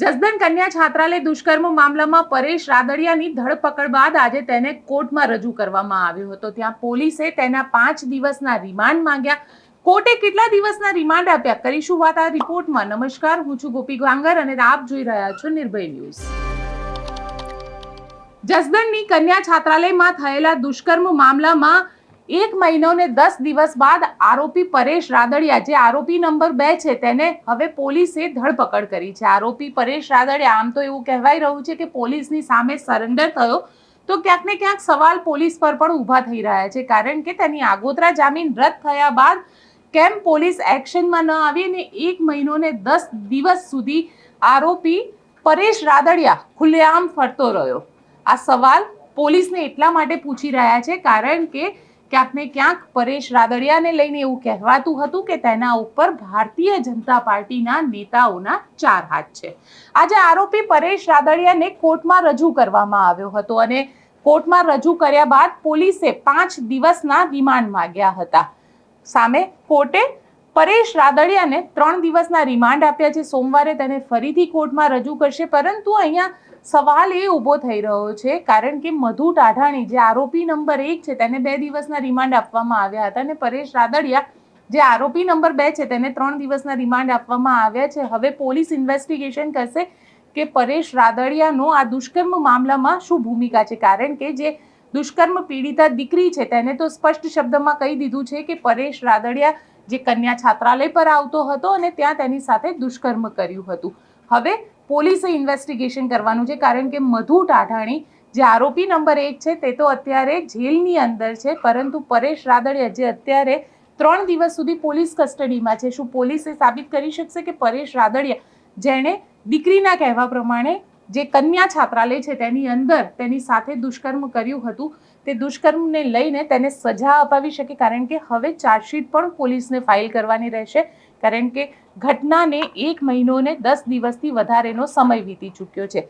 જસદન કન્યા છાત્રાલય દુષ્કર્મ મામલામાં પરેશ રાદડિયાની ધરપકડ બાદ આજે તેને કોર્ટમાં રજૂ કરવામાં આવ્યો હતો. ત્યાં પોલીસે તેના પાંચ દિવસના રિમાન્ડ માંગ્યા. કોર્ટે કેટલા દિવસના રિમાન્ડ આપ્યા? કરીશું વાત આ રિપોર્ટમાં. નમસ્કાર, હું છું ગોપી ગાંગર અને આપ જોઈ રહ્યા છો નિર્ભય ન્યૂઝ. જસદણની કન્યા છાત્રાલયમાં થયેલા દુષ્કર્મ મામલામાં એક મહિનો ને દસ દિવસ બાદ આરોપી પરેશ રાદડિયા, જે આરોપી નંબર બે છે, તેને હવે પોલીસે ધરપકડ કરી છે. આરોપી પરેશ રાદડિયા, આમ તો એવું કહેવાય રહ્યું છે કે પોલીસની સામે સરેન્ડર થયો. તો ક્યાંક ને ક્યાંક સવાલ પોલીસ પર પણ ઊભા થઈ રહ્યા છે, કારણ કે તેની આગોતરા જામીન રદ થયા બાદ કેમ પોલીસ એક્શનમાં ન આવી અને એક મહિનો ને દસ દિવસ સુધી આરોપી પરેશ રાદડિયા ખુલ્લેઆમ ફરતો રહ્યો? આ સવાલ પોલીસને એટલા માટે પૂછી રહ્યા છે, કારણ કે ક્યાંક ને ક્યાંક પરેશ રાદડિયાને લઈને એવું કહેવાતું હતું કે તેના ઉપર ભારતીય જનતા પાર્ટીના નેતાઓના ચાર હાથ છે. આજે આરોપી પરેશ રાદડિયાને કોર્ટમાં રજૂ કરવામાં આવ્યો હતો અને કોર્ટમાં રજૂ કર્યા બાદ પોલીસે પાંચ દિવસના રિમાન્ડ માંગ્યા હતા. સામે કોર્ટે પરેશ રાદડિયાને ત્રણ દિવસના રિમાન્ડ આપ્યા છે. સોમવારે તેને ફરીથી કોર્ટમાં રજૂ કરશે. પરંતુ અહીંયા સવાલ એ ઊભો થઈ રહ્યો છે, કારણ કે મધુ ટાઢાણી જે આરોપી નંબર એક છે, તેને બે દિવસના રિમાન્ડ આપવામાં આવ્યા હતા. અને પરેશ રાદડિયા જે આરોપી નંબર બે છે, તેને ત્રણ દિવસના રિમાન્ડ આપવામાં આવ્યા છે. હવે પોલીસ ઇન્વેસ્ટિગેશન કરશે કે પરેશ રાદડિયાનો આ દુષ્કર્મ મામલામાં શું ભૂમિકા છે? કારણ કે જે દુષ્કર્મ પીડિતા દીકરી છે, તેને તો સ્પષ્ટ શબ્દમાં કહી દીધું છે કે પરેશ રાદડિયા જે કન્યા છાત્રાલય પર આવતો હતો અને ત્યાં તેની સાથે દુષ્કર્મ કર્યું હતું. હવે પોલીસે ઇન્વેસ્ટિગેશન કરવાનું છે, કારણ કે મધુ ટાઢાણી જે આરોપી નંબર એક છે, તે તો અત્યારે જેલની અંદર છે, પરંતુ પરેશ રાદડિયા જે અત્યારે ત્રણ દિવસ સુધી પોલીસ કસ્ટડીમાં છે. શું પોલીસે સાબિત કરી શકશે કે પરેશ રાદડિયા જેણે દીકરીના કહેવા પ્રમાણે જે કન્યા છાત્રાલય છે તેની અંદર તેની સાથે દુષ્કર્મ કર્યું હતું. તે દુષ્કર્મને લઈને તેને સજા અપાવી શકે, કારણ કે હવે ચાર્જશીટ પણ પોલીસને ફાઇલ કરવાની રહેશે. કારણ કે ઘટનાને એક મહિનો ને દસ દિવસથી વધારેનો સમય વીતી ચૂક્યો છે.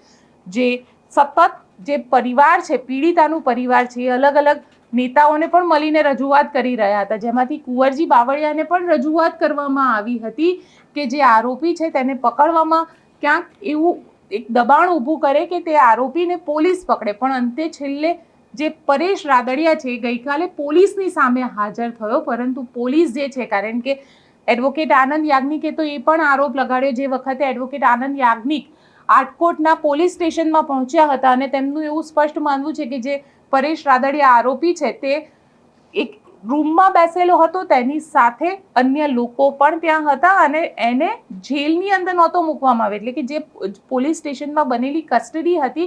જે સતત જે પરિવાર છે, પીડિતાનું પરિવાર છે, એ અલગ અલગ નેતાઓને પણ મળીને રજૂઆત કરી રહ્યા હતા. જેમાંથી કુંવરજી બાવળિયાને પણ રજૂઆત કરવામાં આવી હતી કે જે આરોપી છે તેને પકડવામાં ક્યાંક એવું એક દબાણ ઊભું કરે કે તે આરોપીને પોલીસ પકડે. પણ અંતે છેલ્લે જે પરેશ રાદડિયા છે ગઈકાલે પોલીસની સામે હાજર થયો. પરંતુ પોલીસ જે છે, કારણ કે એડવોકેટ આનંદ યાજ્ઞિકે તો એ પણ આરોપ લગાડ્યો જે વખતે એડવોકેટ આનંદ યાજ્ઞિક આટકોટના પોલીસ સ્ટેશનમાં પહોંચ્યા હતા અને તેમનું એવું સ્પષ્ટ માનવું છે કે જે પરેશ રાદડિયા આરોપી છે, તે એક રૂમમાં બેસેલો હતો, તેની સાથે અન્ય લોકો પણ ત્યાં હતા અને એને જેલની અંદર નહોતો મૂકવામાં આવે એટલે કે જે પોલીસ સ્ટેશનમાં બનેલી કસ્ટડી હતી,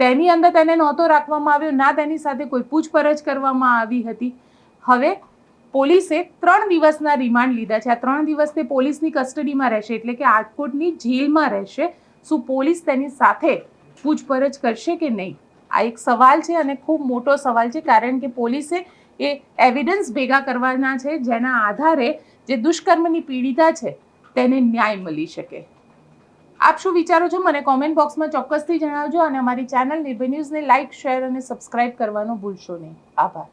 તેની અંદર તેને નહોતો રાખવામાં આવ્યો, ના તેની સાથે કોઈ પૂછપરછ કરવામાં આવી હતી. હવે પોલીસે ત્રણ દિવસના રિમાન્ડ લીધા છે. આ ત્રણ દિવસ તે પોલીસની કસ્ટડીમાં રહેશે, એટલે કે આટકોટની જેલમાં રહેશે. શું પોલીસ તેની સાથે પૂછપરછ કરશે કે નહીં? આ એક સવાલ છે અને ખૂબ મોટો સવાલ છે, કારણ કે પોલીસે એ એવિડન્સ ભેગા કરવાના છે, જેના આધારે જે દુષ્કર્મની પીડિતા છે, તેને ન્યાય મળી શકે. આપ શું વિચારો છો? મને કોમેન્ટ બોક્સમાં ચોક્કસથી જણાવજો અને અમારી ચેનલ નિર્ભય ન્યૂઝને લાઇક શેર અને સબસ્ક્રાઇબ કરવાનું ભૂલશો નહીં. આભાર.